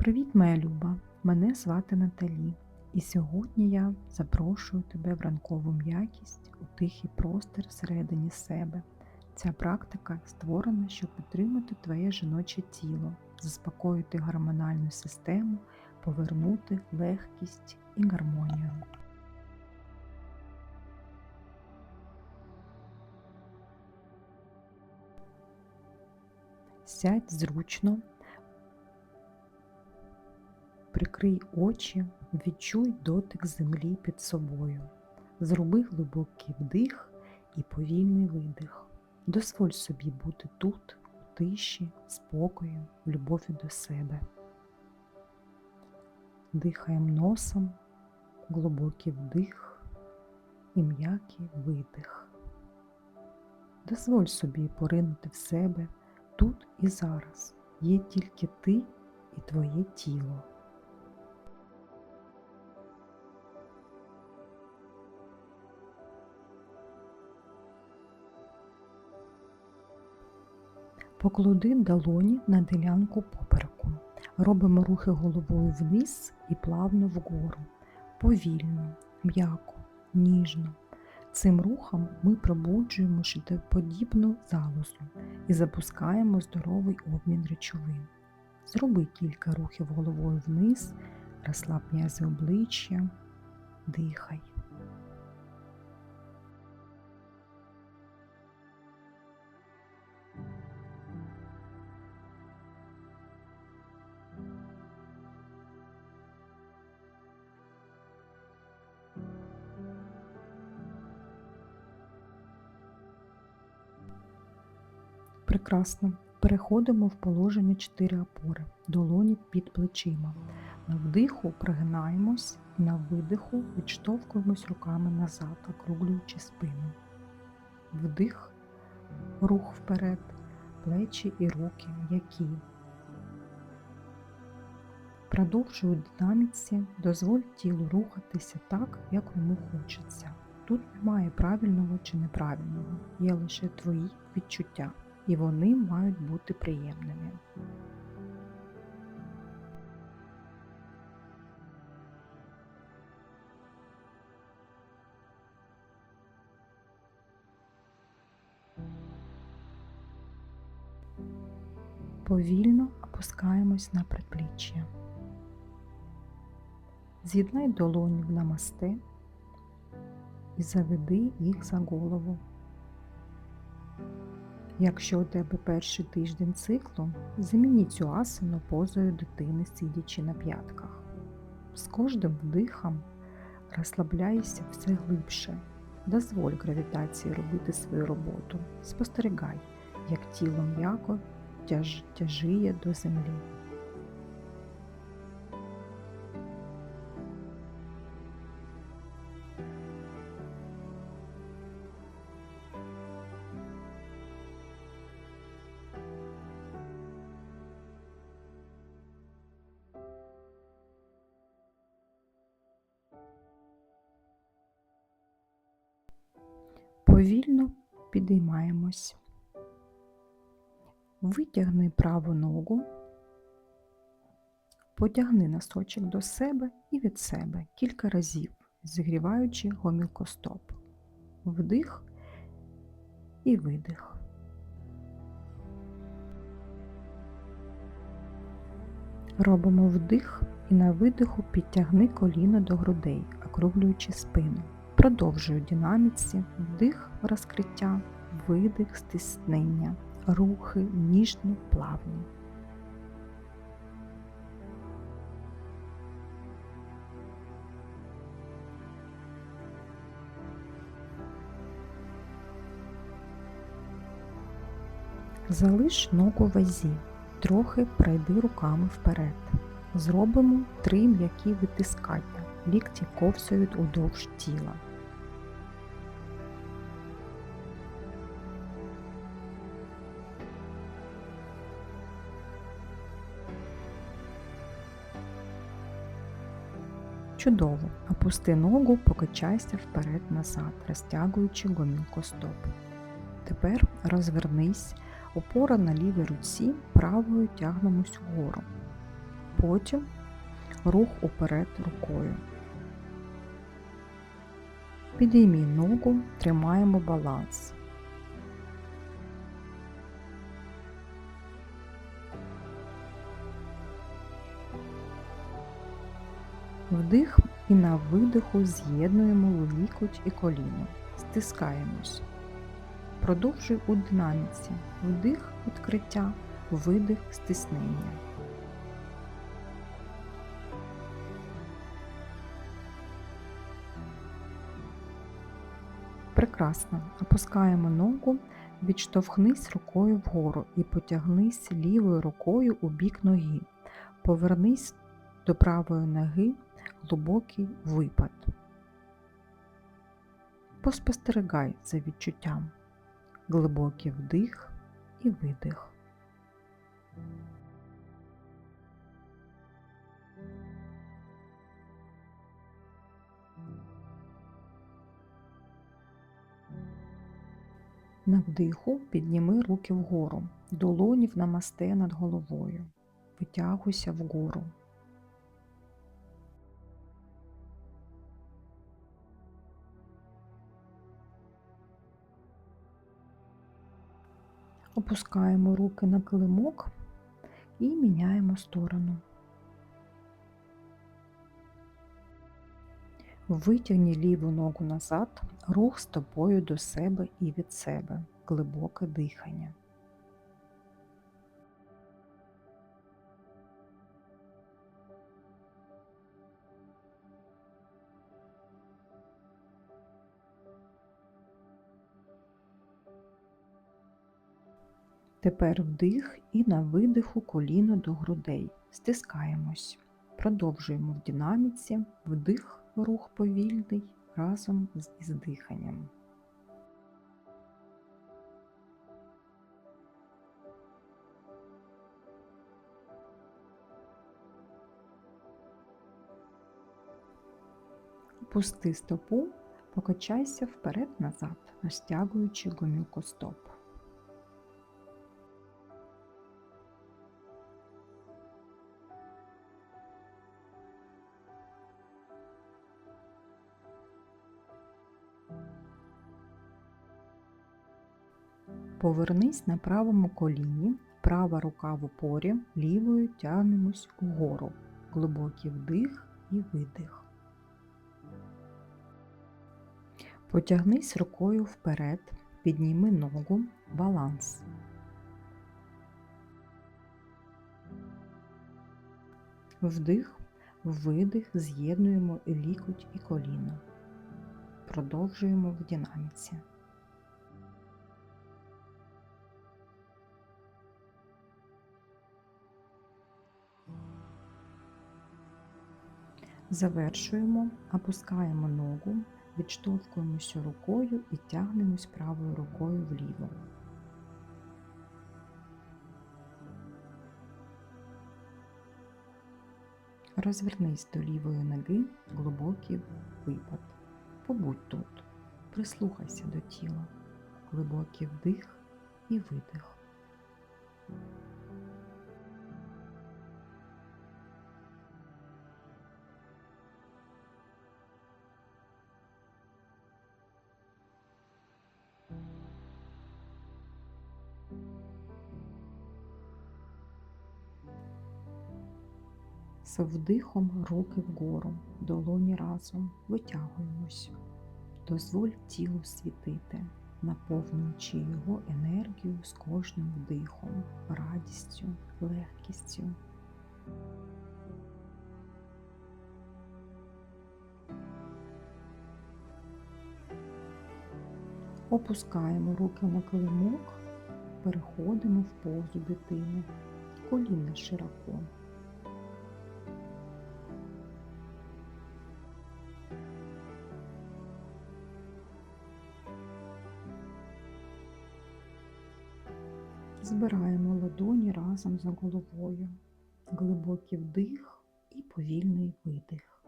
Привіт, моя люба! Мене звати Наталі, і сьогодні я запрошую тебе в ранкову м'якість у тихий простір всередині себе. Ця практика створена, щоб підтримати твоє жіноче тіло, заспокоїти гормональну систему, повернути легкість і гармонію. Сядь зручно, прикрий очі, відчуй дотик землі під собою. Зроби глибокий вдих і повільний видих. Дозволь собі бути тут, у тиші, спокою, любові до себе. Дихаємо носом, глибокий вдих і м'який видих. Дозволь собі поринути в себе тут і зараз. Є тільки ти і твоє тіло. Поклади долоні на ділянку попереку. Робимо рухи головою вниз і плавно вгору. Повільно, м'яко, ніжно. Цим рухом ми пробуджуємо щитоподібну залозу і запускаємо здоровий обмін речовин. Зроби кілька рухів головою вниз, розслаб м'язи обличчя, дихай. Прекрасно. Переходимо в положення 4 опори, долоні під плечима. На вдиху пригинаємось, на видиху відштовхуємось руками назад, округлюючи спину. Вдих, рух вперед, плечі і руки м'які. Продовжуй у динаміці, дозволь тілу рухатися так, як йому хочеться. Тут немає правильного чи неправильного, є лише твої відчуття і вони мають бути приємними. Повільно опускаємось на предпліччя. З'єднай долоні в намасте і заведи їх за голову. Якщо у тебе перший тиждень циклу, замініть цю асану позою дитини, сидячи на п'ятках. З кожним вдихом розслабляйся все глибше, дозволь гравітації робити свою роботу. Спостерігай, як тіло м'яко тяж, тяжіє до землі. Повільно підіймаємось. Витягни праву ногу, потягни носочок до себе і від себе кілька разів, зігріваючи гомілкостоп. Вдих і видих. Робимо вдих і на видиху підтягни коліно до грудей, округлюючи спину. Продовжую динаміці, вдих розкриття, видих стиснення, рухи ніжні, плавні. Залиш ногу вазі, трохи пройди руками вперед. Зробимо три м'які витискання, лікті ковсують удовж тіла. Чудово! Опусти ногу, покачайся вперед-назад, розтягуючи гомілку стоп. Тепер розвернись, опора на лівій руці, правою тягнемось вгору. Потім рух уперед рукою. Підіймій ногу, тримаємо баланс. Вдих і на видиху з'єднуємо лікоть і коліно. Стискаємось. Продовжуй у динаміці. Вдих відкриття, видих стиснення. Прекрасно. Опускаємо ногу, відштовхнись рукою вгору і потягнись лівою рукою у бік ноги. Повернись до правої ноги глибокий випад. Поспостерігай за відчуттям. Глибокий вдих і видих. На вдиху підніми руки вгору, долонів намасте над головою. Витягуйся вгору. Опускаємо руки на килимок і міняємо сторону. Витягні ліву ногу назад, рух стопою до себе і від себе, глибоке дихання. Тепер вдих і на видиху коліно до грудей. Стискаємось. Продовжуємо в динаміці, вдих, рух повільний разом із диханням. Опусти стопу, покачайся вперед-назад, розтягуючи гомілку стоп. Повернись на правому коліні, права рука в опорі, лівою тягнемось угору. Глибокий вдих і видих. Потягнись рукою вперед, підніми ногу, баланс. Вдих, видих, з'єднуємо лікоть і коліно. Продовжуємо в динаміці. Завершуємо, опускаємо ногу, відштовхуємося рукою і тягнемось правою рукою вліво. Розвернись до лівої ноги, глибокий випад. Побудь тут, прислухайся до тіла, глибокий вдих і видих. З вдихом руки вгору, долоні разом витягуємось. Дозволь тілу світити, наповнюючи його енергію з кожним вдихом, радістю, легкістю. Опускаємо руки на килимок, переходимо в позу дитини, коліна широко. Разом за головою, глибокий вдих і повільний видих.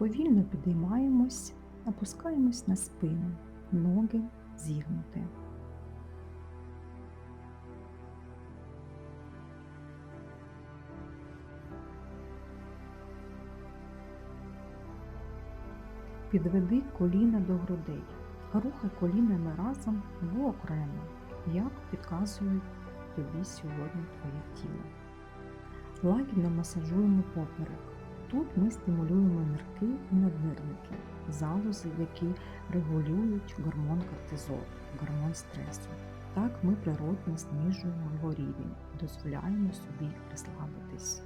Повільно підіймаємось, опускаємось на спину, ноги зігнуті. Підведи коліна до грудей, рухай колінами разом або окремо, як підказує тобі сьогодні твоє тіло. Лагідно масажуємо поперек. Тут ми стимулюємо нирки і наднирники, залози, які регулюють гормон кортизол, гормон стресу. Так ми природно знижуємо його рівень, дозволяємо собі розслабитись.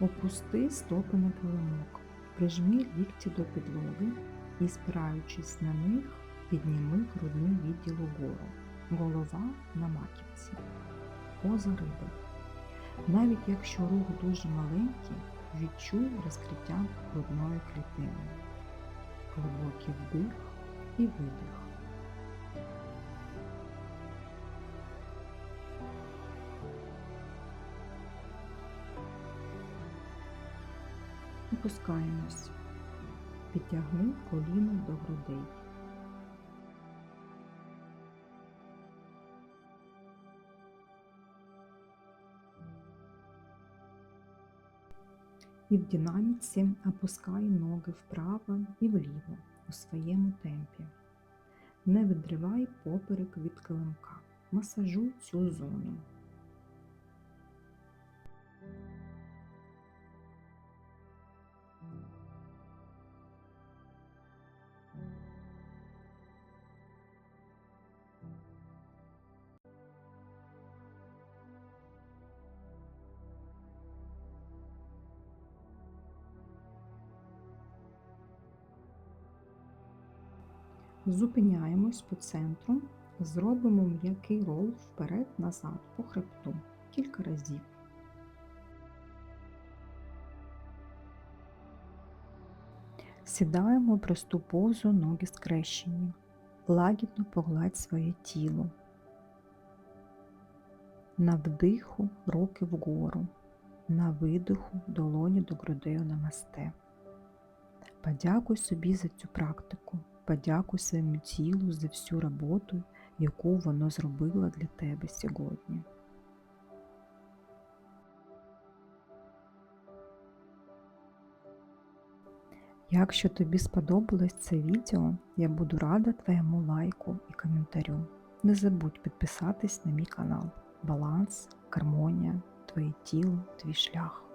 Опусти стопи на килимок, прижмі лікті до підлоги і, спираючись на них, підніми грудний відділ угору, голова на маківці, поза риби. Навіть якщо рух дуже маленький, відчуй розкриття грудної клітини, глибокий вдих і видих. Опускаємось. Підтягни коліно до грудей. І в динаміці опускай ноги вправо і вліво у своєму темпі. Не відривай поперек від килимка. Масажуй цю зону. Зупиняємось по центру, зробимо м'який рол вперед-назад по хребту кілька разів. Сідаємо просту позу, ноги скрещені. Лагідно погладь своє тіло. На вдиху руки вгору, на видиху долоні до грудей у намасте. Подякуй собі за цю практику. Подякуй своєму тілу за всю роботу, яку воно зробило для тебе сьогодні. Якщо тобі сподобалось це відео, я буду рада твоєму лайку і коментарю. Не забудь підписатись на мій канал. Баланс, гармонія, твоє тіло, твій шлях.